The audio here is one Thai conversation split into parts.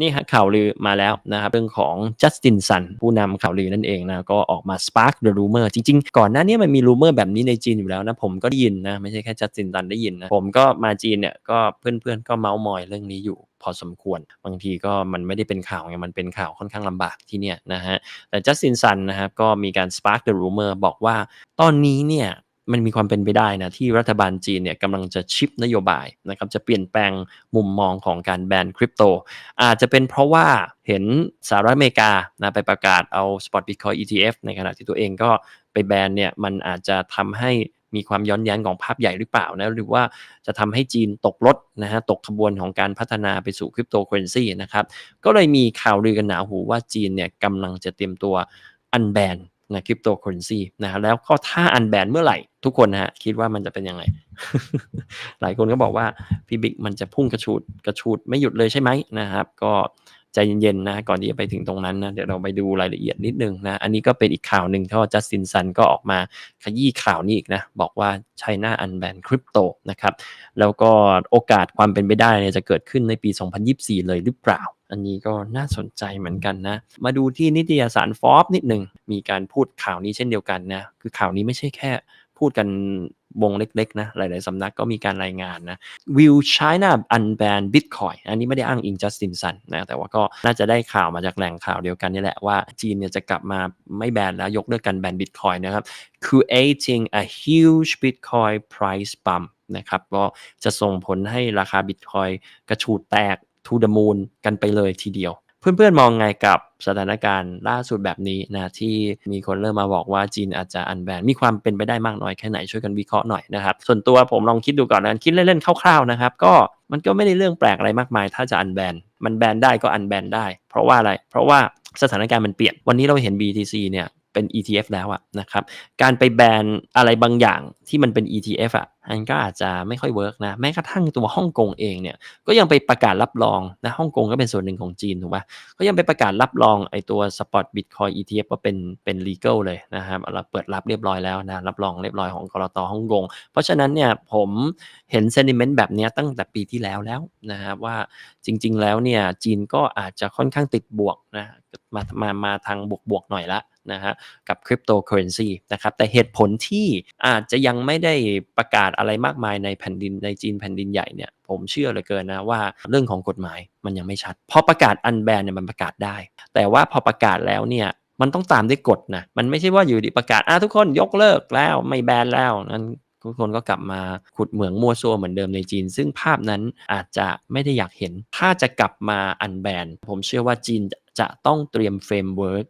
นี่ฮะข่าวลือมาแล้วนะครับเรื่องของจัสตินซันผู้นำข่าวลือนั่นเองนะก็ออกมา spark the rumor จริง ๆ ก่อนหน้านี้มันมี rumor แบบนี้ในจีนอยู่แล้วนะผมก็ได้ยินนะไม่ใช่แค่จัสตินซันได้ยินนะผมก็มาจีนเนี่ยก็เพื่อนๆก็เมาส์มอยเรื่องนี้อยู่พอสมควร บางทีก็มันไม่ได้เป็นข่าวไงมันเป็นข่าวค่อนข้างลำบากที่เนี่ยนะฮะแต่จัสตินซันนะครับก็มีการ spark the rumor บอกว่า ตอนนี้เนี่ย มันมีความเป็นไปได้นะที่รัฐบาลจีนเนี่ยกำลังจะชิปนโยบายนะครับจะเปลี่ยนแปลงมุมมองของการแบนคริปโต อาจจะเป็นเพราะว่าเห็นสหรัฐอเมริกานะไปประกาศเอา Spot Bitcoin ETF ในขณะที่ตัวเองก็ไปแบนเนี่ยมันอาจจะทำให้มีความย้อนแย้งของภาพใหญ่หรือเปล่านะหรือว่าจะทำให้จีนตกรถนะฮะตกขบวนของการพัฒนาไปสู่คริปโตเคอเรนซีนะครับก็เลยมีข่าวลือกันหนาหูว่าจีนเนี่ยกำลังจะเตรียมตัวอันแบน นะคริปโตเคอเรนซีนะแล้วก็ถ้าอันแบนเมื่อไหร่ ทุกคนนะฮะคิดว่ามันจะเป็นยังไง หลายคนก็บอกว่าพี่บิ๊กมันจะพุ่งกระชูดกระชูดไม่หยุดเลยใช่ไหมนะครับ ก็ ใจเย็นๆนะก่อนที่จะไปถึงตรงนั้นนะเดี๋ยวเราไปดูรายละเอียดนิดนึงนะอันนี้ก็เป็นอีกข่าวหนึ่งที่จัสตินซันก็ออกมาขยี้ข่าวนี้อีกนะบอกว่าไชน่าอันแบนคริปโตนะครับแล้วก็โอกาสความเป็นไปได้เนี่ยจะเกิดขึ้นในปี 2024 เลยหรือเปล่า อันนี้ก็น่าสนใจเหมือนกันนะ มาดูที่นิตยสารฟอบนิดหนึ่งมีการพูดข่าวนี้เช่นเดียวกันนะคือข่าวนี้ไม่ใช่แค่ พูดกันวงเล็กๆนะหลายๆสำนักก็มีการรายงานนะ Will China unban Bitcoin อันนี้ไม่ได้อ้างอิงจัสตินซันนะแต่ว่าก็น่าจะได้ข่าวมาจากแหล่งข่าวเดียวกันนี่แหละว่าจีนเนี่ยจะกลับมาไม่แบนแล้วยกเลิกการแบน Bitcoin นะครับ creating a huge Bitcoin price bump นะครับก็จะส่งผลให้ราคา Bitcoin กระชูดแตก to the moon กันไปเลยทีเดียว เพื่อนๆมองไงกับสถานการณ์ล่าสุดแบบนี้นะที่มีคนเริ่มมาบอกว่าจีนอาจจะอันแบนมีความเป็นไปได้มากน้อยแค่ไหนช่วยกันวิเคราะห์หน่อยนะครับส่วนตัวผมลองคิดดูก่อนนะคิดเล่นๆคร่าวๆนะครับก็มันก็ไม่ได้เรื่องแปลกอะไรมากมาย ถ้าจะอันแบนมันแบนได้ก็อันแบนได้ เพราะว่าอะไร เพราะว่าสถานการณ์มันเปลี่ยน วันนี้เราเห็น BTC เนี่ยเป็น ETF แล้วอะนะครับ การไปแบนอะไรบางอย่างที่มันเป็น ETF อะ มันก็อาจจะไม่ค่อยเวิร์กนะ แม้กระทั่งตัวฮ่องกงเองเนี่ย ก็ยังไปประกาศรับรองนะฮ่องกงก็เป็นส่วนหนึ่งของจีนถูกปะก็ยังไปประกาศรับรองไอตัว Spot Bitcoin ETF ว่าเป็นเป็น legal เลยนะครับเราเปิดรับเรียบร้อยแล้วนะ รับรองเรียบร้อยของกรตฮ่องกง เพราะฉะนั้นเนี่ยผมเห็น sentiment แบบนี้ตั้งแต่ปีที่แล้วแล้วนะครับว่าจริง ๆ แล้วเนี่ยจีนก็อาจจะค่อนข้างติดบวกนะมามามาทางบวกๆหน่อยละ นะฮะกับคริปโตเคอเรนซีนะครับแต่เหตุผลที่อาจจะยังไม่ได้ประกาศอะไรมากมายในแผ่นดินในจีนแผ่นดินใหญ่เนี่ยผมเชื่อเหลือเกินนะว่าเรื่องของกฎหมายมันยังไม่ชัด พอประกาศอันแบนเนี่ยมันประกาศได้ แต่ว่าพอประกาศแล้วเนี่ยมันต้องตามด้วยกฎนะมันไม่ใช่ว่าอยู่ดีประกาศอะทุกคนยกเลิกแล้วไม่แบนแล้วนั้นทุกคนก็กลับมาขุดเหมืองมั่วซั่วเหมือนเดิมในจีน ซึ่งภาพนั้นอาจจะไม่ได้อยากเห็น ถ้าจะกลับมาอันแบน ผมเชื่อว่าจีนจะต้องเตรียมเฟรมเวิร์ก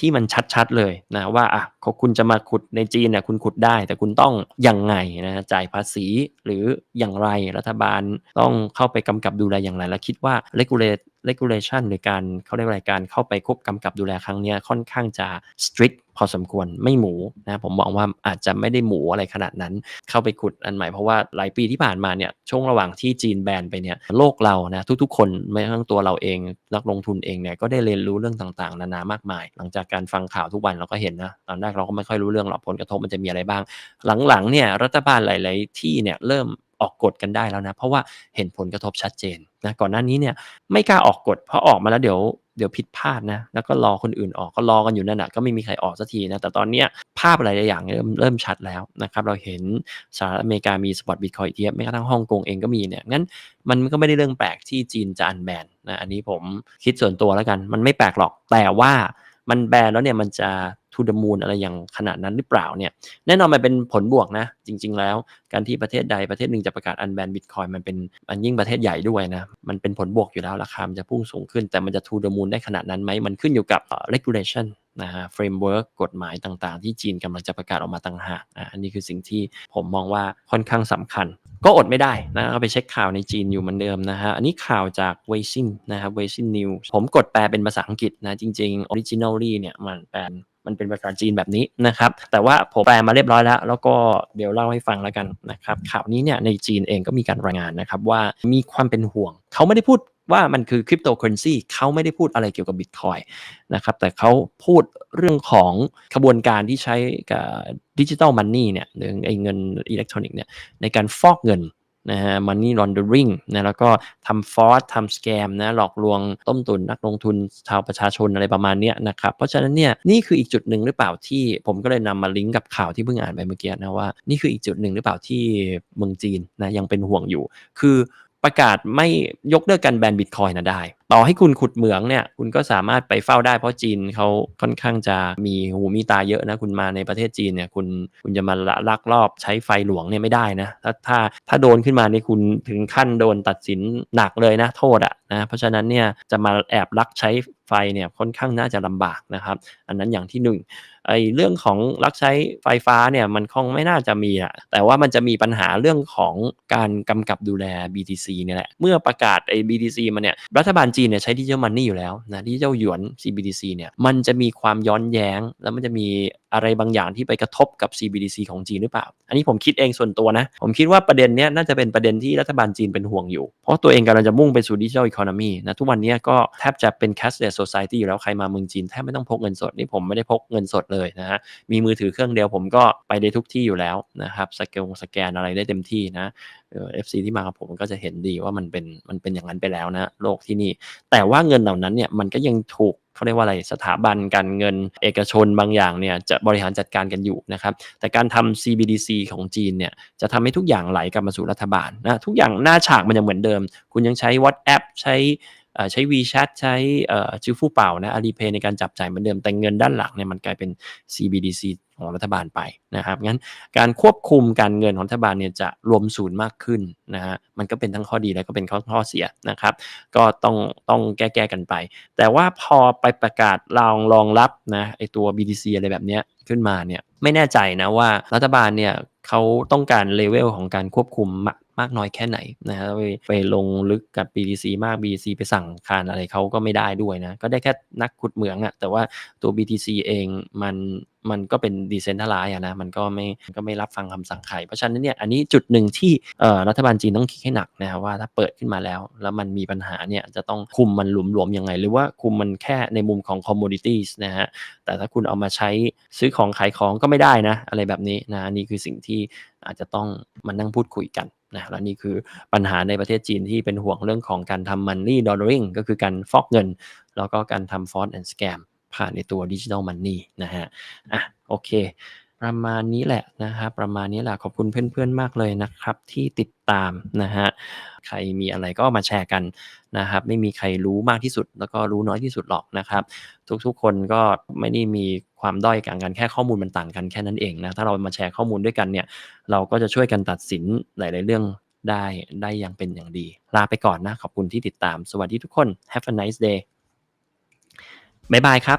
ที่มันชัดๆเลยนะว่าอะคุณจะมาขุดในจีนเนี่ยคุณขุดได้ แต่คุณต้องยังไงนะจ่ายภาษีหรืออย่างไรรัฐบาลต้องเข้าไปกำกับดูแลอย่างไร และคิดว่า regulate regulation หรือการเขาเรียกอะไรการเข้าไปควบกำกับดูแลครั้งนี้ค่อนข้างจะ strict พอสมควรไม่หมูนะผมมองว่าอาจจะไม่ได้หมูอะไรขนาดนั้น เข้าไปขุดอันใหม่เพราะว่าหลายปีที่ผ่านมาเนี่ยช่วงระหว่างที่จีนแบนไปเนี่ยโลกเรานะทุกๆ คนไม่ทั้งตัวเราเองนักลงทุนเองเนี่ยก็ได้เรียนรู้เรื่องต่างๆ นานามากมาย หลังจากการฟังข่าวทุกวันเราก็เห็นนะตอนแรกเราก็ไม่ค่อยรู้เรื่องหรอกผลกระทบมันจะมีอะไรบ้าง หลังๆเนี่ยรัฐบาลหลาย ๆ ที่เนี่ยเริ่มออกกฎกันได้แล้วนะ เพราะว่าเห็นผลกระทบชัดเจนนะก่อนหน้านี้เนี่ยไม่กล้าออกกฎเพราะออกมาแล้วเดี๋ยว เดี๋ยวผิดพลาดนะ แล้วก็รอคนอื่นออกก็รอกันอยู่นั่นแหะก็ไม่มีใครออกสักทีนะ แต่ตอนเนี้ยภาพอะไรอย่างเริ่มเริ่มชัดแล้วนะครับ เราเห็นสหรัฐอเมริกามีสปอตบิตคอยเทียบแม้กระทั่งฮ่องกงเองก็มีเนี่ย งั้นมันก็ไม่ได้เรื่องแปลกที่จีนจะอันแบนนะ อันนี้ผมคิดส่วนตัวแล้วกัน มันไม่แปลกหรอก แต่ว่า มันแบนแล้วเนี่ยมันจะทูดมูลอะไรอย่างขนาดนั้นหรือเปล่าเนี่ยแน่นอนมันเป็นผลบวกนะ จริง ๆ แล้ว การที่ประเทศใดประเทศหนึ่งจะประกาศอันแบนบิตคอยมันเป็นมันยิ่งประเทศใหญ่ด้วยนะ มันเป็นผลบวกอยู่แล้วราคามันจะพุ่งสูงขึ้น แต่มันจะทูดมูลได้ขนาดนั้นไหมมันขึ้นอยู่กับ regulation นะฮะ framework กกฎหมายต่างๆ ที่จีนกำลังจะประกาศออกมาต่างหากอันนี้คือสิ่งที่ผมมองว่าค่อนข้างสำคัญ ก็อดไม่ได้นะก็ไปเช็คข่าวในจีนอยู่เหมือนเดิมนะฮะอันนี้ข่าวจากเวซินนะครับเวซินนิวผมกดแปลเป็นภาษาอังกฤษนะจริงๆ originally เนี่ยมันแปลมันเป็นภาษาจีนแบบนี้นะครับ แต่ว่าผมแปลมาเรียบร้อยแล้ว แล้วก็เดี๋ยวเล่าให้ฟังแล้วกันนะครับ ข่าวนี้เนี่ยในจีนเองก็มีการรายงานนะครับว่ามีความเป็นห่วง เขาไม่ได้พูด ว่ามันคือคริปโตเคอเรนซีเขาไม่ได้พูดอะไรเกี่ยวกับบิตคอยนะครับแต่เขาพูดเรื่องของขบวนการที่ใช้กับดิจิตอลมันนี่เนี่ยหรือไอ้เงินอิเล็กทรอนิกส์เนี่ยในการฟอกเงินนะฮะ money laundering นะแล้วก็ทำ fraud ทำ scam นะหลอกลวงต้มตุนนักลงทุนชาวประชาชนอะไรประมาณนี้นะครับ เพราะฉะนั้นเนี่ยนี่คืออีกจุดหนึ่งหรือเปล่าที่ผมก็เลยนำมาลิงก์กับข่าวที่เพิ่งอ่านไปเมื่อกี้นะว่า นี่คืออีกจุดหนึ่งหรือเปล่าที่เมืองจีนนะยังเป็นห่วงอยู่ คือ ประกาศไม่ยกเลิกการแบนบิตคอยนะได้ ต่อให้คุณขุดเหมืองเนี่ย คุณก็สามารถไปเฝ้าได้เพราะจีนเขาค่อนข้างจะมีหูมีตาเยอะนะ คุณมาในประเทศจีนเนี่ยคุณคุณจะมาลักลอบใช้ไฟหลวงเนี่ยไม่ได้นะ ถ้าถ้าถ้าโดนขึ้นมาเนี่ยคุณถึงขั้นโดนตัดสินหนักเลยนะโทษอะนะเพราะฉะนั้นเนี่ยจะมาแอบลักใช้ไฟเนี่ยค่อนข้างน่าจะลำบากนะครับ อันนั้นอย่างที่หนึ่ง ไอ้เรื่องของลักใช้ไฟฟ้าเนี่ยมันคงไม่น่าจะมีอะแต่ว่ามันจะมีปัญหาเรื่องของการกำกับดูแล BTC เนี่ยแหละเมื่อประกาศไอ้ BTC มาเนี่ยรัฐบาลจีนเนี่ยใช้ดิจิทัลมันนี่อยู่แล้วนะดิจิทัลหยวน CBDC เนี่ยมันจะมีความย้อนแย้ง แล้วมันจะมีอะไรบางอย่างที่ไปกระทบกับ CBDC ของจีนหรือเปล่า อันนี้ผมคิดเองส่วนตัวนะ ผมคิดว่าประเด็นเนี้ยน่าจะเป็นประเด็นที่รัฐบาลจีนเป็นห่วงอยู่ เพราะตัวเองกำลังจะมุ่งไปสู่ดิจิทัลอีโคโนมีนะ ทุกวันนี้ก็แทบจะเป็น cashless society อยู่แล้ว ใครมาเมืองจีนแทบไม่ต้องพกเงินสด นี่ผมไม่ได้พกเงินสดเลยนะฮะมีมือถือเครื่องเดียวผมก็ไปได้ทุกที่อยู่แล้วนะครับสแกนสแกนอะไรได้เต็มที่นะเอฟซีที่มากับผมก็จะเห็นดีว่ามันเป็นมันเป็นอย่างนั้นไปแล้วนะโลกที่นี่ แต่ว่าเงินเหล่านั้นเนี่ยมันก็ยังถูกเขาเรียกว่าอะไรสถาบันการเงินเอกชนบางอย่างเนี่ยจะบริหารจัดการกันอยู่นะครับ แต่การทำ CBDC ของจีนเนี่ยจะทำให้ทุกอย่างไหลกลับมาสู่รัฐบาลนะทุกอย่างหน้าฉากมันยังเหมือนเดิม คุณยังใช้ WhatsApp ใช้ ใช้ WeChat ใช้ชื่อฟู่เป่านะ Alipay ในการจับจ่ายเหมือนเดิมแต่เงินด้านหลังเนี่ยมันกลายเป็น CBDC ของรัฐบาลไปนะครับงั้นการควบคุมการเงินของรัฐบาลเนี่ยจะรวมศูนย์มากขึ้นนะฮะมันก็เป็นทั้งข้อดีและก็เป็นข้อข้อเสียนะครับ ก็ต้องต้องแก้แก้กันไป แต่ว่าพอไปประกาศรองรองรับนะไอตัว BTC อะไรแบบเนี้ยขึ้นมาเนี่ยไม่แน่ใจนะว่ารัฐบาลเนี่ยเขาต้องการเลเวลของการควบคุม มากน้อยแค่ไหนนะฮะไปไปลงลึกกับ BTC มาก BTC ไปสั่งคานอะไรเขาก็ไม่ได้ด้วยนะ ก็ได้แค่นักขุดเหมืองอะแต่ว่าตัว BTC เองมันมันก็เป็นดีเซนทัลไลซ์นะมันก็ไม่ก็ไม่รับฟังคำสั่งใคร เพราะฉะนั้นเนี่ยอันนี้จุดหนึ่งที่รัฐบาลจีนต้องคิดให้หนักนะว่าถ้าเปิดขึ้นมาแล้ว แล้วมันมีปัญหาเนี่ยจะต้องคุมมันหลวมๆยังไง หรือว่าคุมมันแค่ในมุมของ commodities นะฮะแต่ถ้าคุณเอามาใช้ซื้อของขายของก็ไม่ได้นะ อะไรแบบนี้นะนี่คือสิ่งที่อาจจะต้องมานั่งพูดคุยกัน นะและนี่คือปัญหาในประเทศจีนที่เป็นห่วงเรื่องของการทำมันนี่ดอลลาริงก็คือการฟอกเงิน แล้วก็การทำฟอสแอนด์สแกมผ่านในตัวดิจิทัลมันนี่นะฮะอะโอเค ประมาณนี้แหละนะครับประมาณนี้แหละขอบคุณเพื่อนๆมากเลยนะครับ ที่ติดตามนะฮะใครมีอะไรก็มาแชร์กันนะครับ ไม่มีใครรู้มากที่สุด แล้วก็รู้น้อยที่สุดหรอกนะครับ ทุกๆคนก็ไม่ได้มีความด้อยกันกันแค่ข้อมูลมันต่างกันแค่นั้นเองนะถ้าเรามาแชร์ข้อมูลด้วยกันเนี่ย เราก็จะช่วยกันตัดสินหลาย ๆ เรื่องได้ได้อย่างเป็นอย่างดี ลาไปก่อนนะ ขอบคุณที่ติดตาม สวัสดีทุกคน Have a nice day บ๊ายบายครับ